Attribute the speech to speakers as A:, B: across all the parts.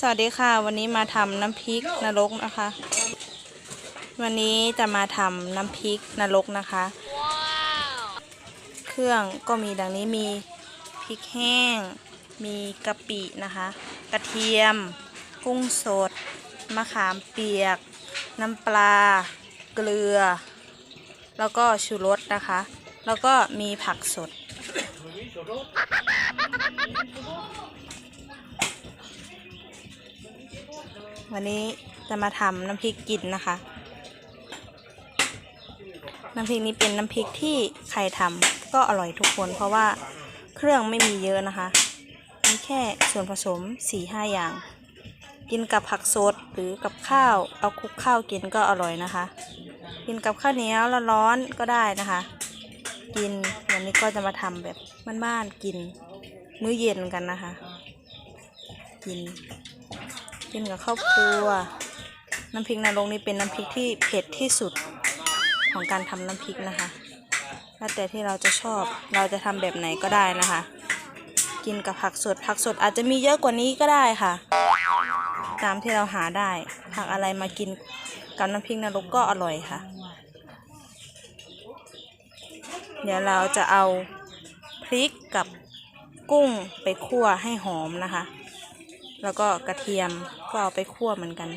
A: สวัสดีค่ะ วันนี้มาทำน้ำพริกนรกนะคะ วันนี้จะมาทำน้ำพริกนรกนะคะ เครื่องก็มีดังนี้มีพริกแห้ง มีกะปินะคะ กระเทียม กุ้งสด มะขามเปียก น้ำปลา เกลือ แล้วก็ชูรสนะคะ แล้วก็มีผักสด วันนี้จะมาทำน้ำพริกกินนะคะ น้ำพริกนี้เป็นน้ำพริกที่ใครทำก็อร่อยทุกคน เพราะว่าเครื่องไม่มีเยอะนะคะมีแค่ส่วนผสม4ี่ห้าอย่าง กินกับผักสดหรือกับข้าว เอาคลุกข้าวกินก็อร่อยนะคะ กินกับข้าวเหนียวร้อนๆก็ได้นะคะ กินวันนี้ก็จะมาทำแบบบ้านๆกิน มื้อเย็นกันนะคะ กิน กินกับข้าวครัว น้ำพริกนรกนี่เป็นน้ำพริกที่เผ็ดที่สุดของการทำน้ำพริกนะคะแล้วแต่ที่เราจะชอบเราจะทำแบบไหนก็ได้นะคะ กินกับผักสดผักสดอาจจะมีเยอะกว่านี้ก็ได้ค่ะ ตามที่เราหาได้ ผักอะไรมากินกับน้ำพริกนรกก็อร่อยค่ะ เดี๋ยวเราจะเอาพริกกับกุ้งไปคั่วให้หอมนะคะ แล้วก็กระเทียมก็เอาไปคั่วเหมือนกัน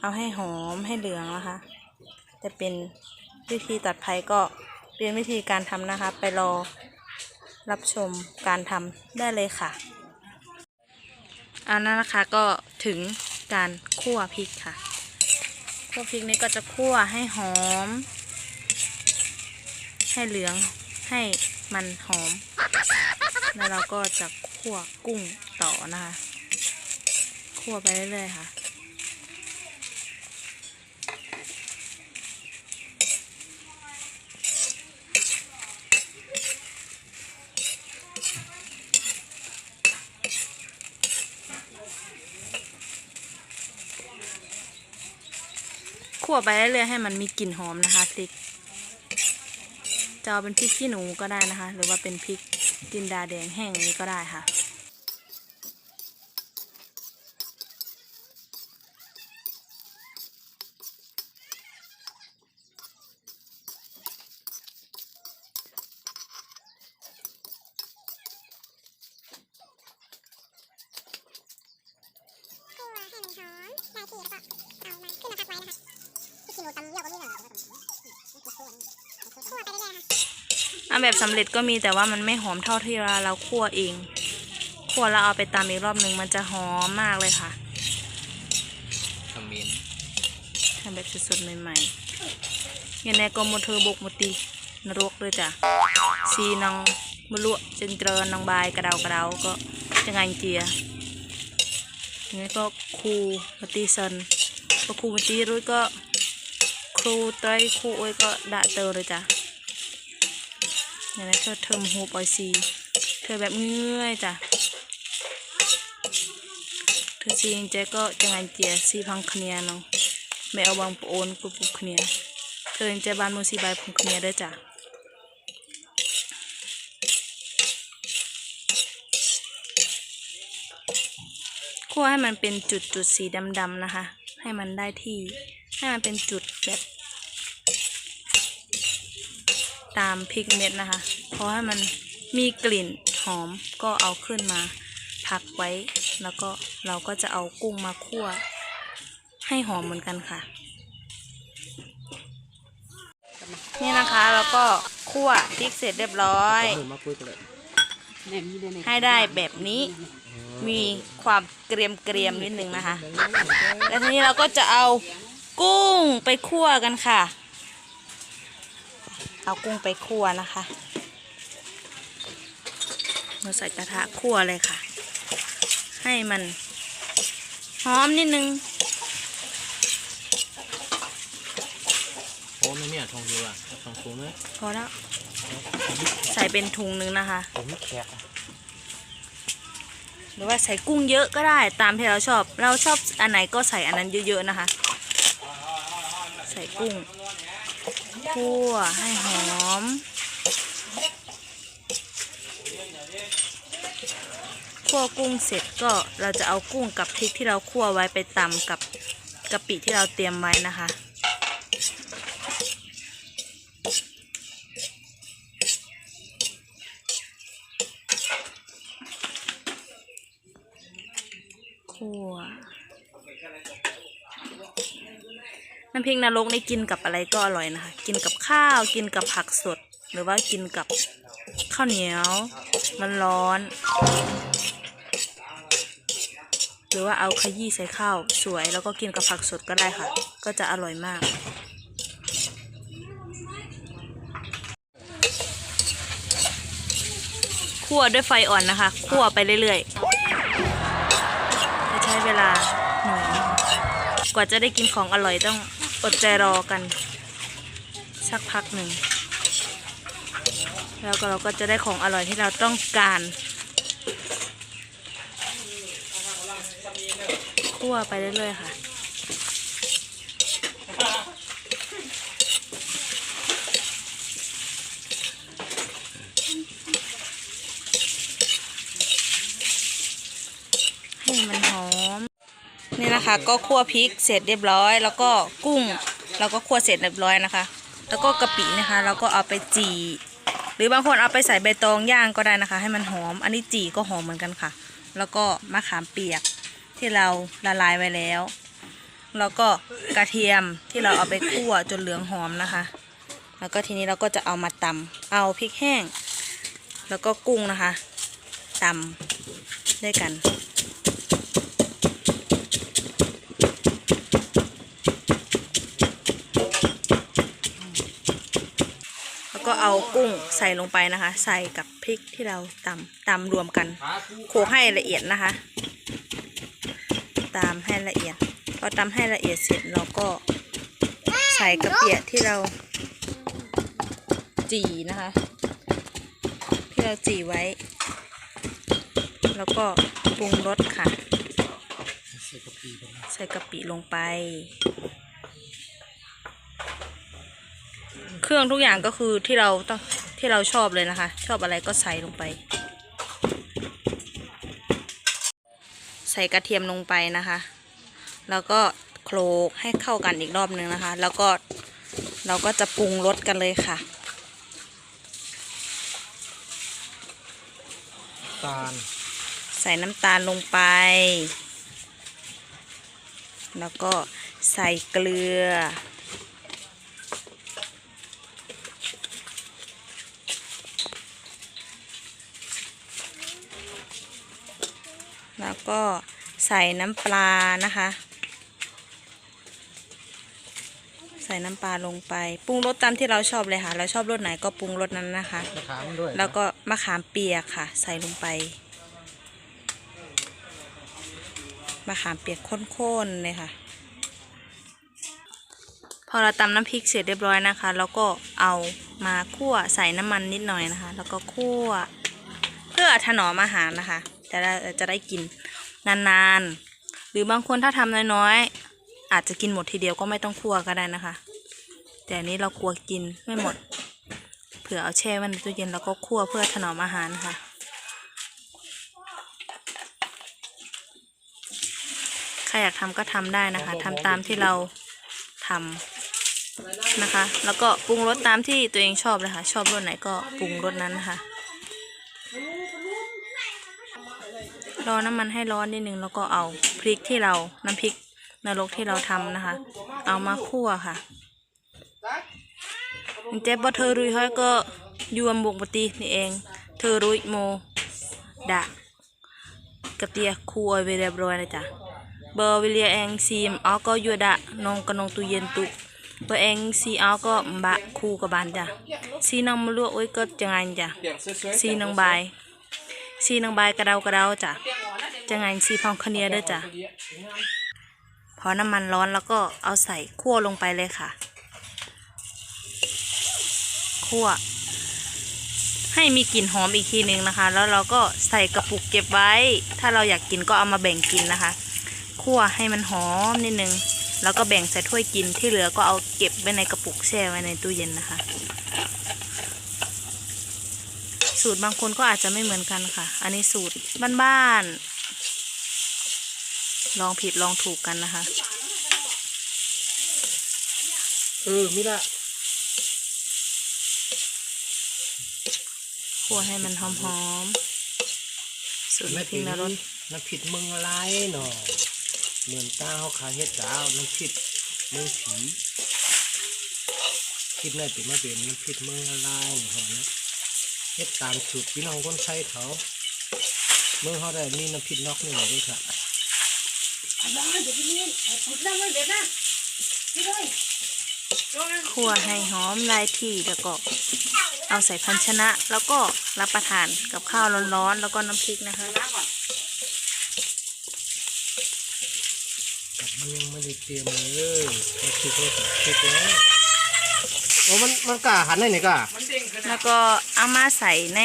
A: เอาให้หอมให้เหลืองนะคะ จะเป็นวิธีตัดไผ่ก็เป็นวิธีการทำนะคะ ไปรอรับชมการทำได้เลยค่ะเอานั้นนะคะก็ถึงการคั่วพริกค่ะคั่วพริกนี้ก็จะคั่วให้หอม ให้เหลืองให้มันหอม แล้วเราก็จะคั่วกุ้งต่อนะคะ คั่วไปเรื่อยๆค่ะ คั่วไปเรื่อยๆให้มันมีกลิ่นหอมนะคะพริกจะเอาเป็นพริกขี้หนูก็ได้นะคะ หรือว่าเป็นพริกจินดาแดงแห้งนี้ก็ได้ค่ะ
B: คั่วให้มันหอมได้ที่แล้วก็เอามาขึ้นมาพักไว้นะคะที่กินหมูตำเยี่ยวก็มีเหรอคั่วไปเรื่อยๆค่ะ
A: อันแบบสำเร็จก็มีแต่ว่ามันไม่หอมเท่าที่เราเราคั่วเอง คั่วแล้วเอาไปตำอีกรอบหนึ่งมันจะหอมมากเลยค่ะ
C: คอมเมนต์
A: ทำแบบสดๆใหม่ๆยังไงก็มเธอบกมตีนรกเลยจ้ะซีนองมลวจนเจริญนองบายกระเดากระเดาก็จะไงเจียยังไงก็ครูมตีเซนพอครูมตีรู้ก็ครูไตรครูโอ้ยก็ด่าเตอเลยจ้ะ อย่างนั้นเธอเทิมโฮปอยซีเธอแบบเงื่อยจ้ะเธอซีงเจ๊ก็จะงานเจียซีพังคเนียน้องไม่เอาบางโอนปุบปุบคเนียเธอเจ๊บานมูซีใบพังคเนียด้วยจ้ะคั่วให้มันเป็นจุดจุดสีดำๆนะคะ ให้มันได้ที่ให้มันเป็นจุดแบบ ตามพริกเม็ดนะคะ เพราะให้มันมีกลิ่นหอมก็เอาขึ้นมาพักไว้ แล้วก็เราก็จะเอากุ้งมาคั่ว ให้หอมเหมือนกันค่ะ นี่นะคะแล้วก็คั่วพริกเสร็จเรียบร้อย
C: มาคุยกันเลย
A: ให้ได้แบบนี้มีความเกรียมเกรียมๆนิดนึงนะคะ แล้วทีนี้เราก็จะเอากุ้งไปคั่วกันค่ะ เอากุ้งไปคั่วนะคะเราใส่กระทะคั่วเลยค่ะ ให้มันหอมนิดนึง
C: โอ้ไม่เนี่ยทองเดียวอะทองสูงเลย
A: พอแล้ว ใส่เป็นถุงนึงนะคะ
C: ผมแขก
A: หรือว่าใส่กุ้งเยอะก็ได้ตามที่เราชอบ เราชอบอันไหนก็ใส่อันนั้นเยอะๆนะคะ ใส่กุ้ง คั่วให้หอม คั่วกุ้งเสร็จก็เราจะเอากุ้งกับพริกที่เราคั่วไว้ไปตำกับกะปิที่เราเตรียมไว้นะคะ คั่ว น้ำพริกนรกนี่กินกับอะไรก็อร่อยนะคะ กินกับข้าวกินกับผักสด หรือว่ากินกับข้าวเหนียว มันร้อน หรือว่าเอาขยี้ใส่ข้าวสวย แล้วก็กินกับผักสดก็ได้ค่ะ ก็จะอร่อยมากคั่วด้วยไฟอ่อนนะคะคั่วไปเรื่อยๆจะใช้เวลาหน่อยกว่าจะได้กินของอร่อยต้อง อดใจรอกัน สักพักหนึ่ง แล้วก็เราก็จะได้ของอร่อยที่เราต้องการคั่วไปเรื่อยๆค่ะ ให้มันหอม นี่ะคะ ก็คั่วพริกเสร็จเรียบร้อย แล้วก็กุ้งเราก็คั่วเสร็จเรียบร้อยนะคะ แล้วก็กะปินะคะ เราก็เอาไปจี่หรือบางคนเอาไปใส่ใบตองย่างก็ได้นะคะ ให้มันหอม อันนี้จี่ก็หอมเหมือนกันค่ะ แล้วก็มะขามเปียกที่เราละลายไว้แล้ว แล้วก็กระเทียมที่เราเอาไปคั่วจนเหลืองหอมนะคะ แล้วก็ทีนี้เราก็จะเอามาตำเอาพริกแห้ง แล้วก็กุ้งนะคะตำด้วยกัน แล้วก็เอากุ้งใส่ลงไปนะคะ ใส่กับพริกที่เราตำตำรวมกันโขกให้ละเอียดนะคะ ตามให้ละเอียดพอตำให้ละเอียดเสร็จเราก็ใส่กระเปียกที่เราจีนะคะ ที่เราจีไว้ แล้วก็ปรุงรสค่ะ ใส่กะปิลงไป เครื่องทุกอย่างก็คือที่เราต้องที่เราชอบเลยนะคะ ชอบอะไรก็ใส่ลงไป ใส่กระเทียมลงไปนะคะ แล้วก็โขลกให้เข้ากันอีกรอบนึงนะคะ แล้วก็เราก็จะปรุงรสกันเลยค่ะ
C: ตาล
A: ใส่น้ำตาลลงไป แล้วก็ใส่เกลือ แล้วก็ใส่น้ำปลานะคะ ใส่น้ำปลาลงไป ปรุงรสตามที่เราชอบเลยค่ะ เราชอบรสไหนก็ปรุงรสนั้นนะคะ
C: มะขามด้วย
A: แล้วก็มะขามเปียกค่ะ ใส่ลงไป มะขามเปียกข้นๆเลยค่ะ พอเราตำน้ำพริกเสร็จเรียบร้อยนะคะ แล้วก็เอามาคั่วใส่น้ำมันนิดหน่อยนะคะ แล้วก็คั่ว เพื่อถนอมอาหารนะคะ จะได้จะได้กินนานๆ หรือบางคนถ้าทำน้อยๆ อาจจะกินหมดทีเดียวก็ไม่ต้องคั่วก็ได้นะคะ แต่นนี้เรากลัวกินไม่หมด เผื่อเอาแช่ไว้ในตู้เย็นแล้วก็คั่วเพื่อถนอมอาหารค่ะ ครอยากทำก็ทำได้นะคะทำตามที่เราทำนะคะ แล้วก็ปรุงรสตามที่ตัวเองชอบเลยค่ะ ชอบรสไหนก็ปรุงรสนั้นนะคะรอน้ำมันให้ร้อนนิดนึงแล้วก็เอาพริกที่เราน้ำพริกนรกที่เราทำนะคะ เอามาคั่วค่ะเจ็บบ่เธอรุยเฮ้ยก็ยวมบกปฏินี่เอง เธอรุยโมดะกระเตียคูเอาไว้เรียบร้อยเลยจ้ะ เบอร์วิเลียเองซีมเอก็ยัวดะนงกะนงตุเย็นตุเบอร์เองซีเอก็บะคูกับบานจ้ะซีนองมาลวกไว้ก็จะไงจ้ะซีนองบายซีนองบายกระเดากระเดาจ้ะจะไงซีพองคเนียเด้อจ้ะพอน้ำมันร้อนแล้วก็เอาใส่คั่วลงไปเลยค่ะ คั่วให้มีกลิ่นหอมอีกทีหนึ่งนะคะ แล้วเราก็ใส่กระปุกเก็บไว้ ถ้าเราอยากกินก็เอามาแบ่งกินนะคะ คั่วให้มันหอมนิดนึง แล้วก็แบ่งใส่ถ้วยกินที่เหลือก็เอาเก็บไว้ในกระปุกแช่ไว้ในตู้เย็นนะคะ สูตรบางคนก็อาจจะไม่เหมือนกันค่ะ อันนี้สูตรบ้านๆลองผิดลองถูกกันนะคะ
D: เออมิละ
A: คั่วให้มันหอมๆสูตร
D: ไม่
A: พริ
D: เป็
A: ก
D: น
A: นรส
D: น้ำผิดเมืองอะไรเนาะ เหมือนตาเขาขายเฮ็ดดาวน้ำผิดเมืองผีคิดได้เป็นมาเป็นน้ำผิดเมืองอะไรเนาะนะเฮ็ดตามสูตรพี่น้องคนไทยเขาเมืองเขาได้มีน้ำผิดนอกนี่เลยค่ะ
A: คั่วให้หอมลายที่แล้วก็เอาใส่ภาชนะ แล้วก็รับประทานกับข้าวร้อนๆแล้วก็น้ำพริกนะคะ
D: แต่ มันยังไม่ได้เตรียมเลยน้ำพริกเลยพริกแล้วโอ้มันมันกล้าหันได้ไหนกล้า
A: แล้วก็เอามาใส่ใน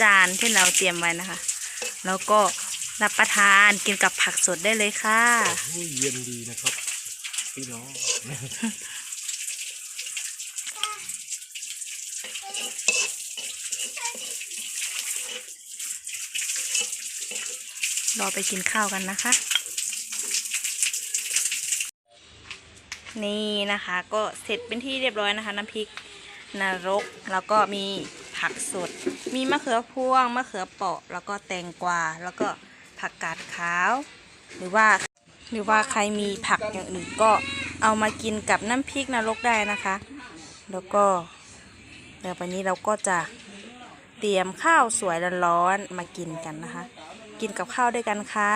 A: จานที่เราเตรียมไว้นะคะ แล้วก็รับประทานกินกับผักสดได้เลยค่ะ
D: โอ้ยเย็นดีนะครับ พี่น้อง
A: รอไปกินข้าวกันนะคะ นี่นะคะ ก็เสร็จเป็นที่เรียบร้อยนะคะ น้ำพริกนรก แล้วก็มีผักสด มีมะเขือพวง มะเขือเปราะ แล้วก็แตงกวา แล้วก็ผักกาดขาว หรือว่าหรือว่าใครมีผักอย่างอื่นก็เอามากินกับน้ำพริกนรกได้นะคะ แล้วก็เดี๋ยววันนี้เราก็จะเตรียมข้าวสวยร้อนๆมากินกันนะคะ กินกับข้าวด้วยกันค่ะ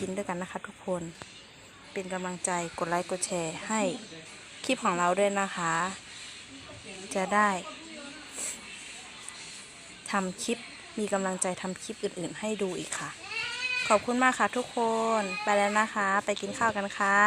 A: กินด้วยกันนะคะทุกคน เป็นกำลังใจกดไลค์กดแชร์ให้คลิปของเราด้วยนะคะ จะได้ทำคลิปมีกำลังใจทำคลิปอื่น ๆ ให้ดูอีกค่ะ ขอบคุณมากค่ะทุกคน ไปแล้วนะคะ ไปกินข้าวกันค่ะ